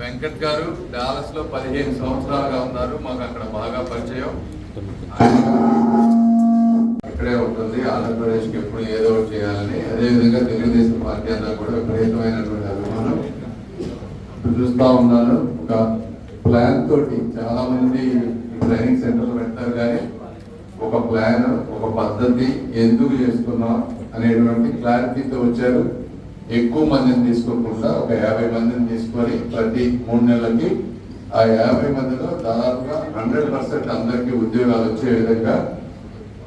వెంకట్ గారు డాలస్లో పదిహేను సంవత్సరాలుగా ఉన్నారు. మాకు అక్కడ బాగా పరిచయం. ఇక్కడే ఉంటుంది. ఆంధ్రప్రదేశ్కి ఎప్పుడు ఏదో ఒకటి చేయాలని. అదేవిధంగా తెలుగుదేశం పార్టీ అన్నా కూడా విపరీతమైనటువంటి అభిమానం. ఇప్పుడు చూస్తా ఉన్నాను. ఒక ప్లాన్ తోటి చాలా మంది ట్రైనింగ్ సెంటర్లు పెడతారు కానీ ఒక ప్లాన్ ఒక పద్ధతి ఎందుకు చేస్తున్నాం అనేటువంటి క్లారిటీతో వచ్చారు. ఎక్కువ మందిని తీసుకోకుండా ఒక యాభై మందిని తీసుకొని ప్రతి మూడు నెలలకి ఆ యాభై మందిలో దాదాపుగా హండ్రెడ్ పర్సెంట్ అందరికీ ఉద్యోగాలు వచ్చే విధంగా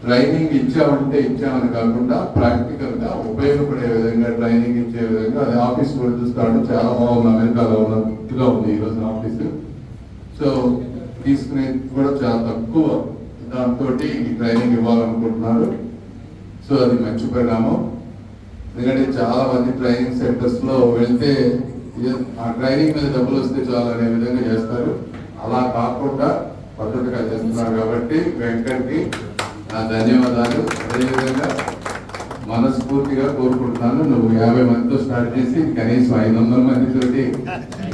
ట్రైనింగ్ ఇచ్చామంటే ఇచ్చామని కాకుండా ప్రాక్టికల్గా ఉపయోగపడే విధంగా ట్రైనింగ్ ఇచ్చే విధంగా అది ఆఫీస్ కూడా చూస్తాడు చాలా బాగుంది. అమెరికాలో ఉన్న ఉంది ఈ రోజు ఆఫీస్. సో తీసుకునేది కూడా చాలా తక్కువ. దాంతో ఈ ట్రైనింగ్ ఇవ్వాలనుకుంటున్నారు సో అది మంచి పరిణామం. ఎందుకంటే చాలా మంది ట్రైనింగ్ సెంటర్స్లో వెళ్తే ఆ ట్రైనింగ్ మీద డబ్బులు వస్తే చాలు అనే విధంగా చేస్తారు. అలా కాకుండా పద్ధతిగా చేస్తున్నారు కాబట్టి వెంకట్కి నా ధన్యవాదాలు. అదేవిధంగా మనస్ఫూర్తిగా కోరుకుంటున్నాను. నువ్వు యాభై మందితో స్టార్ట్ చేసి కనీసం ఐదు వందల మందితోటి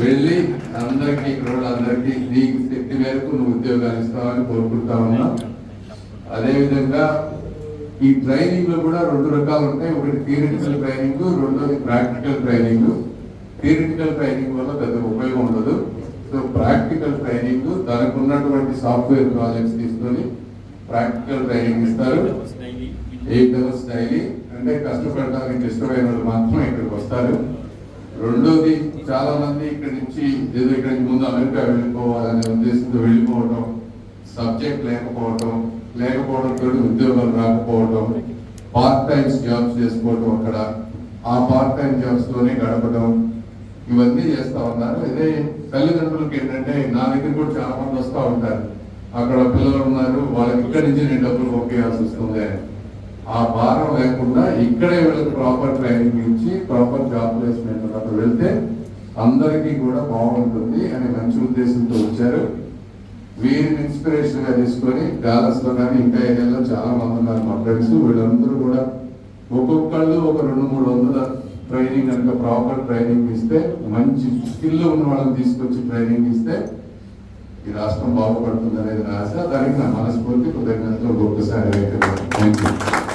వెళ్ళి అందరికీ ఇక్కడ అందరికీ నీ శక్తి మేరకు నువ్వు ఉద్యోగాలు ఇస్తావని కోరుకుంటా ఉన్నా. అదేవిధంగా ఈ ట్రైనింగ్లో కూడా రెండు రకాలు ఉంటాయి. ఒకటి థియరిటికల్ ట్రైనింగ్ రెండోది ప్రాక్టికల్ ట్రైనింగ్ థియరిటికల్ ట్రైనింగ్ వల్ల పెద్ద ఉపయోగం ఉండదు. సో ప్రాక్టికల్ ట్రైనింగ్ దానికి ఉన్నటువంటి సాఫ్ట్వేర్ ప్రాజెక్ట్స్ తీసుకొని ప్రాక్టికల్ ట్రైనింగ్ ఇస్తారు. Eight hours daily. అంటే కష్టపడడానికి ఇష్టమైన వాళ్ళు మాత్రం ఇక్కడికి వస్తారు. రెండోది చాలా మంది ఇక్కడ నుంచి ఏదో ఇక్కడ నుంచి ముందు అమెరికా వెళ్ళిపోవాలనే ఉద్దేశంతో వెళ్ళిపోవడం సబ్జెక్ట్ లేకపోవడం తోటి ఉద్యోగాలు రాకపోవడం పార్ట్ టైమ్స్ జాబ్స్ చేసుకోవడం అక్కడ. ఆ పార్ట్ టైం జాబ్స్లోనే గడపడం ఇవన్నీ చేస్తా ఉన్నారు. ఇదే తల్లిదండ్రులకి ఏంటంటే నా దగ్గర కూడా చాలా మంది వస్తూ ఉంటారు. అక్కడ పిల్లలు ఉన్నారు. వాళ్ళకి ఇక్కడి నుంచి నేను డబ్బులు పంపించాల్సి వస్తుంది. ఆ భారం లేకుండా ఇక్కడే వీళ్ళకి ప్రాపర్ ట్రైనింగ్ ఇచ్చి ప్రాపర్ జాబ్ ప్లేస్మెంట్ అక్కడ వెళ్తే అందరికీ కూడా బాగుంటుంది అనే మంచి ఉద్దేశంతో వచ్చారు. వీరిని ఇన్స్పిరేషన్గా తీసుకొని డాలస్లో కానీ ఇంకా ఏరియాలో చాలా మంది ఉన్నారు. మా ఫ్రెండ్స్ వీళ్ళందరూ కూడా ఒక్కొక్కళ్ళు ఒక రెండు మూడు వందల ట్రైనింగ్ కనుక ప్రాపర్ ట్రైనింగ్ ఇస్తే మంచి స్కిల్ ఉన్న వాళ్ళని తీసుకొచ్చి ట్రైనింగ్ ఇస్తే ఈ రాష్ట్రం బాగుపడుతుంది అనేది నా ఆశ. దానికి నా మనస్ఫూర్తి కృతజ్ఞతలు ఒక్కొక్కసారి థ్యాంక్ యూ